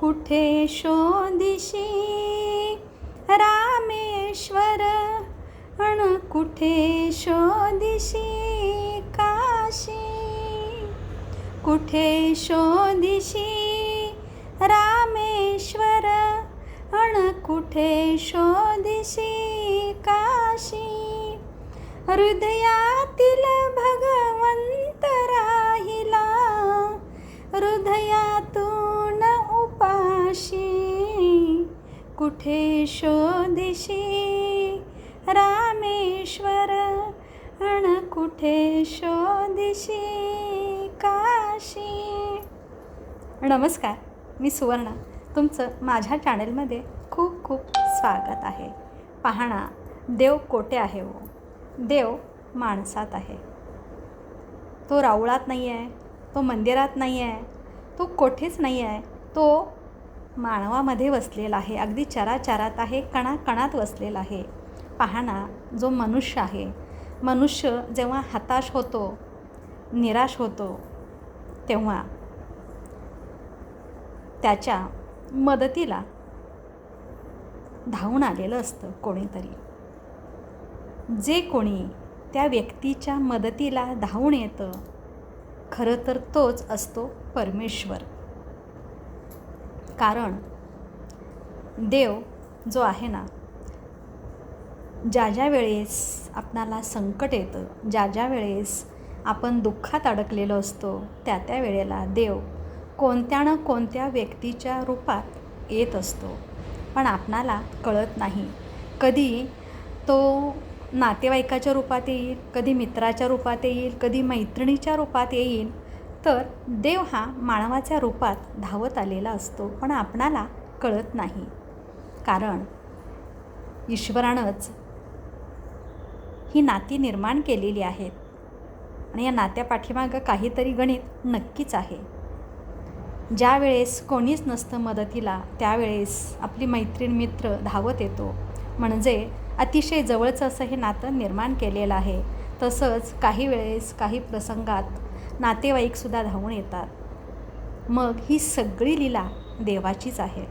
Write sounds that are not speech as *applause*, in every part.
कुठे शोधिशी? रामेश्वर अण कुठे शोधिशी? काशी? कुठे शोधिशी? रामेश्वर अण कुठे शोधिशी? काशी? हृदयातील भगवंत राहिला हृदयातून कुठे शोधिशी? रामेश्वर अण कुठे शोधिशी? काशी? नमस्कार मी सुवर्णा. तुमचं माझ्या चॅनलमध्ये खूप खूप स्वागत आहे. पाहणा देव कोठे आहे हो? देव माणसात आहे. तो राऊळात नाही आहे तो मंदिरात नाही आहे तो कोठेच नाही आहे तो मानवामध्ये वसलेला आहे. अगदी चराचारात आहे कणाकणात वसलेला आहे. पाहणा जो मनुष्य आहे. मनुष्य जेव्हा हताश होतो निराश होतो तेव्हा त्याच्या मदतीला धावून आलेलं असतं कोणीतरी. जे कोणी त्या व्यक्तीच्या मदतीला धावून येतं खरं तर तोच असतो परमेश्वर. कारण देव जो आहे ना ज्या ज्या वेळेस आपणाला संकट येतं ज्या ज्या वेळेस आपण दुःखात अडकलेलो असतो त्या त्या वेळेला देव कोणत्या ना कोणत्या व्यक्तीच्या रूपात येत असतो. पण आपणाला कळत नाही. कधी तो नातेवाईकाच्या रूपात येईल कधी मित्राच्या रूपात येईल कधी मैत्रिणीच्या रूपात येईल तर देव हा मानवाच्या रूपात धावत आलेला असतो पण आपणाला कळत नाही. कारण ईश्वरानंच ही नाती निर्माण केलेली आहेत आणि या नात्या पाठीमागं काहीतरी गणित नक्कीच आहे. ज्या वेळेस कोणीच नसतं मदतीला त्यावेळेस आपली मैत्रीण मित्र धावत येतो. म्हणजे अतिशय जवळचं असं हे नातं निर्माण केलेलं आहे. तसंच काही वेळेस काही प्रसंगात नातेवाईकसुद्धा धावून येतात. मग ही सगळी लीला देवाचीच आहे.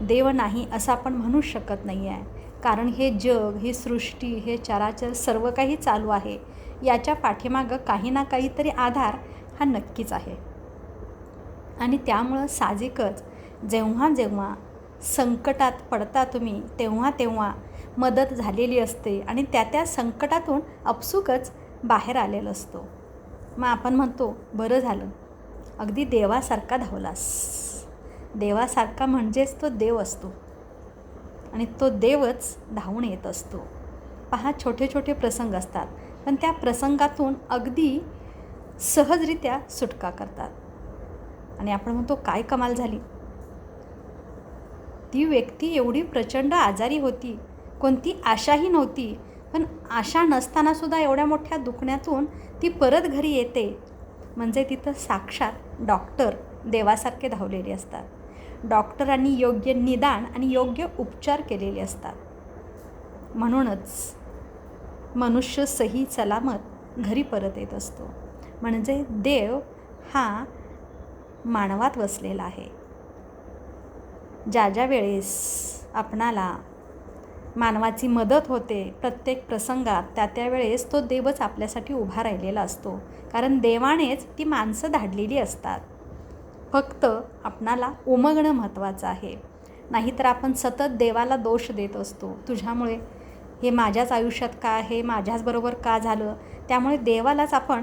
देव नाही असं आपण म्हणू शकत नाही आहे कारण हे जग ही सृष्टी हे चराचर सर्व काही चालू आहे. याच्या पाठीमागं काही ना काहीतरी आधार हा नक्कीच आहे. आणि त्यामुळं साहजिकच जेव्हा जेव्हा संकटात पडता तुम्ही तेव्हा तेव्हा मदत झालेली असते आणि त्या त्या संकटातून अपसुकच बाहेर आलेलं असतो. मग आपण म्हणतो बरं झालं. अगदी देवासारखा धावलास. देवासारखा म्हणजेच तो देव असतो. आणि तो देवच धावून येत असतो. पहा छोटे छोटे प्रसंग असतात पण त्या प्रसंगातून अगदी सहजरित्या सुटका करतात. आणि आपण म्हणतो काय कमाल झाली. ती व्यक्ती एवढी प्रचंड आजारी होती कोणती आशाही नव्हती पण आशा नसतानासुद्धा एवढ्या मोठ्या दुखण्यातून ती परत घरी येते. म्हणजे तिथं साक्षात डॉक्टर देवासारखे धावलेले असतात. डॉक्टरांनी योग्य निदान आणि योग्य उपचार केलेले असतात. म्हणूनच मनुष्य सही सलामत घरी परत येत असतो. म्हणजे देव हा मानवात वसलेला आहे. ज्या ज्या वेळेस आपणाला मानवाची मदत होते प्रत्येक प्रसंगात. त्या त्यावेळेस तो देवच आपल्यासाठी उभा राहिलेला असतो. कारण देवानेच ती माणसं धाडलेली असतात. फक्त आपणाला उमगणं महत्त्वाचं आहे. नाहीतर आपण सतत देवाला दोष देत असतो. तुझ्यामुळे हे माझ्याच आयुष्यात का आहे? माझ्याचबरोबर का झालं? त्यामुळे देवालाच आपण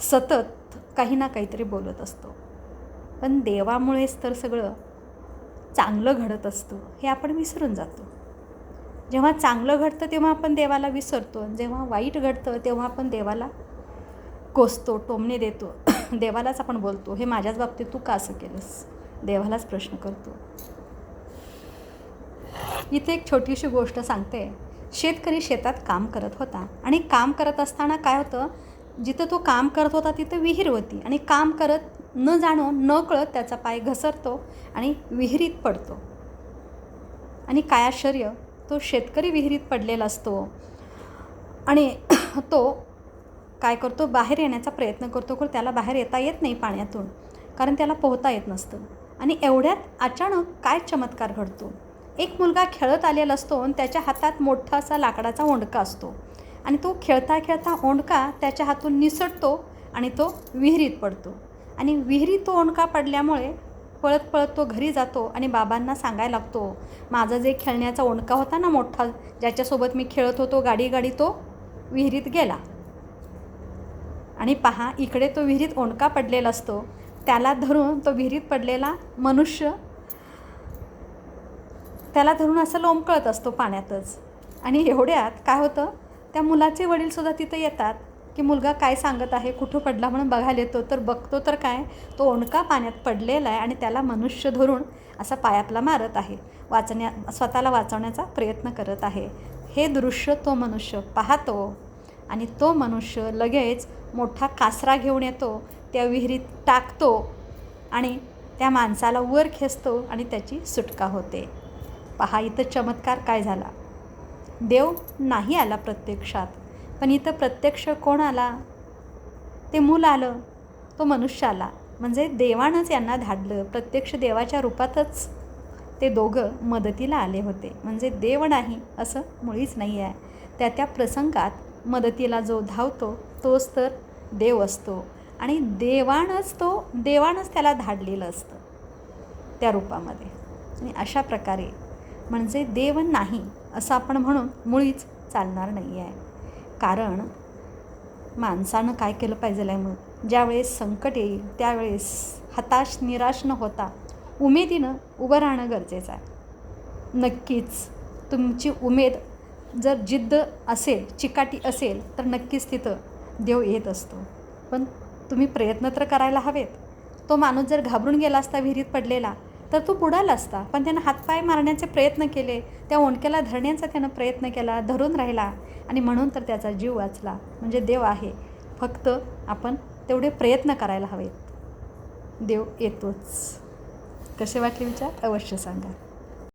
सतत काही ना काहीतरी बोलत असतो. पण देवामुळेच तर सगळं चांगलं घडत असतं हे आपण विसरून जातो. जेव्हा चांगलं घडतं तेव्हा आपण देवाला विसरतो. जेव्हा वाईट घडतं तेव्हा आपण देवाला कोसतो टोमणे देतो. *clears throat* देवालाच आपण बोलतो. हे माझ्याच बाबतीत तू का असं केलंस? देवालाच प्रश्न करतो. इथे एक छोटीशी गोष्ट सांगते. शेतकरी शेतात काम करत होता आणि काम करत असताना काय होतं? जिथं तो काम करत होता तिथं विहीर होती आणि काम करत न जाणं न कळत त्याचा पाय घसरतो आणि विहिरीत पडतो. आणि काय आश्चर्य? तो शेतकरी विहिरीत पडलेला असतो. आणि *clears throat* तो काय करतो? बाहेर येण्याचा प्रयत्न करतो पण त्याला बाहेर येता येत नाही पाण्यातून कारण त्याला पोहता येत नसतं. आणि एवढ्यात अचानक काय चमत्कार घडतो? एक मुलगा खेळत आलेला असतो आणि त्याच्या हातात मोठा असा लाकडाचा ओंडका असतो. आणि तो खेळता खेळता ओंडका त्याच्या हातून निसटतो आणि तो विहिरीत पडतो. आणि विहिरीत तो ओंडका पडल्यामुळे पळत पळत तो घरी जातो आणि बाबांना सांगायला लागतो माझा जे खेळण्याचा ओणका होता ना मोठा ज्याच्यासोबत मी खेळत होतो गाडी गाडी तो विहिरीत गेला. आणि पहा इकडे तो विहिरीत ओणका पडलेला असतो त्याला धरून तो विहिरीत पडलेला मनुष्य त्याला धरून असं लोंबकळत असतो पाण्यातच. आणि एवढ्यात काय होतं त्या मुलाचे वडीलसुद्धा तिथं येतात की मुलगा काय सांगत आहे कुठं पडला म्हणून बघायला येतो तर बघतो तर काय? तो ओणका पाण्यात पडलेला आहे आणि त्याला मनुष्य धरून असा पायापला मारत आहे. वाचण्या स्वतःला वाचवण्याचा प्रयत्न करत आहे. हे दृश्य तो मनुष्य पाहतो आणि तो मनुष्य लगेच मोठा कासरा घेऊन येतो त्या विहिरीत टाकतो आणि त्या माणसाला वर खेचतो आणि त्याची सुटका होते. पहा इथं चमत्कार काय झाला? देव नाही आला प्रत्यक्षात. पण इथं प्रत्यक्ष कोण आला? ते मूल आलं. तो मनुष्य आला. म्हणजे देवानंच यांना धाडलं. प्रत्यक्ष देवाच्या रूपातच ते दोघं मदतीला आले होते. म्हणजे देव नाही असं मुळीच नाही आहे. त्या त्या प्रसंगात मदतीला जो धावतो तोच तर देव असतो. आणि देवानंच तो देवानंच त्याला धाडलेलं असतं त्या रूपामध्ये. आणि अशा प्रकारे म्हणजे देव नाही असं आपण म्हणून मुळीच चालणार नाही आहे कारण माणसानं काय केलं पाहिजे आहे मग? ज्यावेळेस संकट येईल त्यावेळेस हताश निराश न होता उमेदीनं उभं राहणं गरजेचं आहे. नक्कीच तुमची उमेद जर जिद्द असेल चिकाटी असेल तर नक्कीच तिथं देव येत असतो. पण तुम्ही प्रयत्न तर करायला हवेत. तो माणूस जर घाबरून गेला असता विहिरीत पडलेला तर तो बुडाला असता. पण त्यानं हातपाय मारण्याचे प्रयत्न केले. त्या ओंडक्याला धरण्याचा त्यानं प्रयत्न केला धरून राहिला. आणि म्हणून तर त्याचा जीव वाचला. म्हणजे देव आहे. फक्त आपण तेवढे प्रयत्न करायला हवेत. देव येतोच. कसे वाटले विचार? अवश्य सांगा.